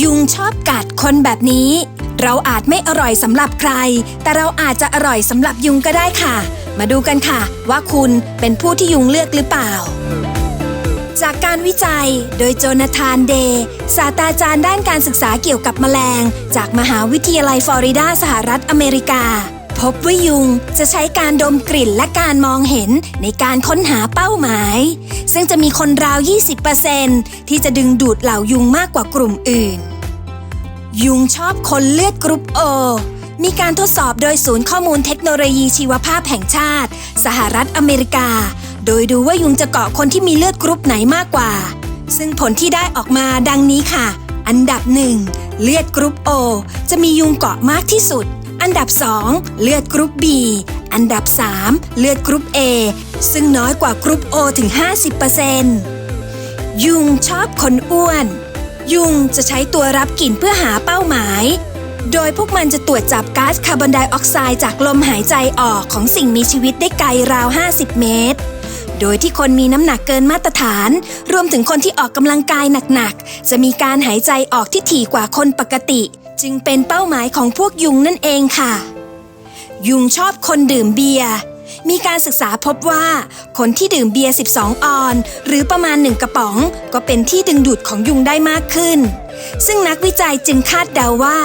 ยุงชอบกัดคนแบบนี้ เราอาจไม่อร่อยสำหรับใคร แต่เราอาจจะอร่อยสำหรับยุงก็ได้ค่ะ มาดูกันค่ะ ว่าคุณเป็นผู้ที่ยุงเลือกหรือเปล่า จากการวิจัยโดยโจนาธานเดย์ศาสตราจารย์ด้านการศึกษาเกี่ยวกับแมลง จากมหาวิทยาลัยฟลอริดาสหรัฐอเมริกา พบว่ายุงจะใช้การดมกลิ่นและการมองเห็นในการค้นหาเป้าหมาย ซึ่งจะมีคนราว 20%ที่จะดึงดูดเหล่ายุงมากกว่ากลุ่มอื่น ยุงชอบคนเลือดกรุ๊ปโอมีการทดสอบโดยศูนย์ข้อมูลเทคโนโลยีชีวภาพแห่งชาติ สหรัฐอเมริกา โดยดูว่ายุงจะเกาะคนที่มีเลือดกรุ๊ปไหนมากกว่า ซึ่งผลที่ได้ออกมาดังนี้ค่ะ อันดับหนึ่งเลือดกรุ๊ปโอจะมียุงเกาะมากที่สุด อันดับ 2 เลือดกรุ๊ป B อันดับ 3 เลือดกรุ๊ป A ซึ่งน้อยกว่ากรุ๊ป O ถึง 50%ยุงชอบคนอ้วน ยุงจะใช้ตัวรับกลิ่นเพื่อหาเป้าหมาย โดยพวกมันจะตรวจจับก๊าซคาร์บอนไดออกไซด์จากลมหายใจออกของสิ่งมีชีวิตได้ไกลราว 50 เมตรโดยที่คนมีน้ำหนักเกินมาตรฐาน รวมถึงคนที่ออกกำลังกายหนักๆ จะมีการหายใจออกที่ถี่กว่าคนปกติ จึงเป็นเป้าหมายของพวกยุงนั่นเองค่ะ ยุงชอบคนดื่มเบียร์มีการศึกษาพบว่าคนที่ดื่มเบียร์ 12 ออน หรือประมาณ 1 กระป๋อง ก็เป็นที่ดึงดูดของยุงได้มากขึ้น ซึ่งนักวิจัยจึงคาดเดาว่า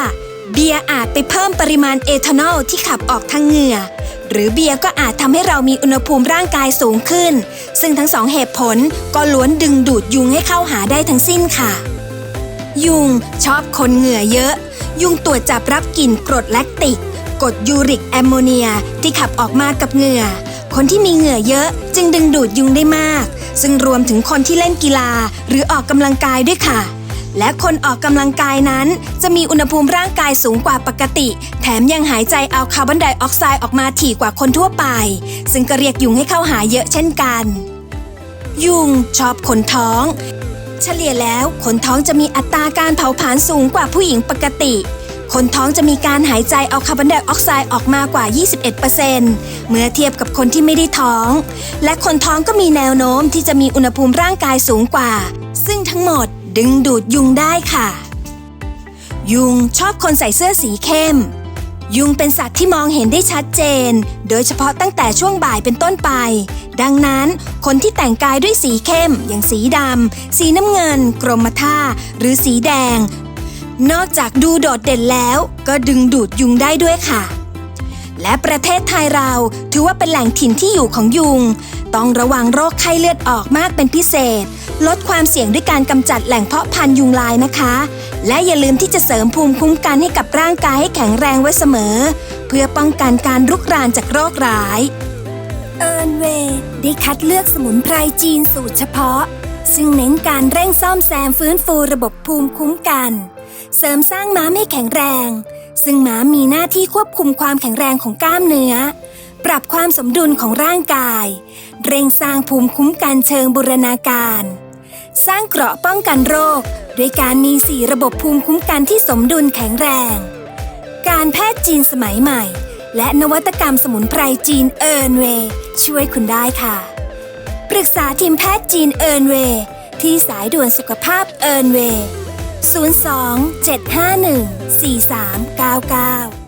เบียร์อาจไปเพิ่มปริมาณเอทานอลที่ขับออกทางเหงื่อ หรือเบียร์ก็อาจทำให้เรามีอุณหภูมิร่างกายสูงขึ้น ซึ่งทั้งสองเหตุผลก็ล้วนดึงดูดยุงให้เข้าหาได้ทั้งสิ้นค่ะ ยุงชอบคนเหงื่อเยอะ ยุงตรวจจับรับกลิ่นกรดแลคติกกรดยูริกแอมโมเนียที่ขับออกมากับเหงื่อ คนที่มีเหงื่อเยอะจึงดึงดูดยุงได้มาก ซึ่งรวมถึงคนที่เล่นกีฬาหรือออกกำลังกายด้วยค่ะ และคนออกกำลังกายนั้น จะมีอุณหภูมิร่างกายสูงกว่าปกติ แถมยังหายใจเอาคาร์บอนไดออกไซด์ออกมาถี่กว่าคนทั่วไป ซึ่งก็เรียกยุงให้เข้าหาเยอะเช่นกัน ยุงชอบคนท้อง เฉลี่ยแล้วคนท้องจะมีอัตราการเผาผลาญสูงกว่าผู้หญิงปกติ คนท้องจะมีการหายใจเอาคาร์บอนไดออกไซด์ออกมากว่า 21%เมื่อเทียบกับคนที่ไม่ได้ท้อง และคนท้องก็มีแนวโน้มที่จะมีอุณหภูมิร่างกายสูงกว่า ซึ่งทั้งหมดดึงดูดยุงได้ค่ะ ยุงชอบคนใส่เสื้อสีเข้ม ยุงเป็นสัตว์ที่มองเห็นได้ชัดเจน โดยเฉพาะตั้งแต่ช่วงบ่ายเป็นต้นไป ดังนั้นคนที่แต่งกายด้วยสีเข้ม อย่างสีดำ สีน้ำเงิน กรมท่า หรือสีแดง นอกจากดูโดดเด่นแล้ว ก็ดึงดูดยุงได้ด้วยค่ะ และประเทศไทยเราถือว่าเป็นแหล่งถิ่นที่อยู่ของยุง ต้องระวังโรคไข้เลือดออกมากเป็นพิเศษ ลดความเสี่ยงด้วยการกำจัดแหล่งเพาะพันธุ์ยุงลายนะคะ และอย่าลืมที่จะเสริมภูมิคุ้มกันให้กับร่างกายให้แข็งแรงไว้เสมอ เพื่อป้องกันการรุกรานจากโรคร้ายเอิร์นเวย์ได้คัดเลือกสมุนไพรจีนสูตรเฉพาะ ซึ่งเน้นการเร่งซ่อมแซมฟื้นฟูระบบภูมิคุ้มกัน เสริมสร้างม้ามให้แข็งแรง ซึ่งม้ามีหน้าที่ควบคุมความแข็งแรงของกล้ามเนื้อ ปรับความสมดุลของร่างกาย เร่งสร้างภูมิคุ้มกันเชิงบูรณาการ สร้างเกราะป้องกันโรค ด้วยการมีสี่ระบบภูมิคุ้มกันที่สมดุลแข็งแรง การแพทย์จีนสมัยใหม่ และนวัตกรรมสมุนไพรจีนเอิร์นเวย์ช่วยคุณได้ค่ะ ปรึกษาทีมแพทย์จีนเอิร์นเวย์ที่สายด่วนสุขภาพเอิร์นเวย์ 02 751 4399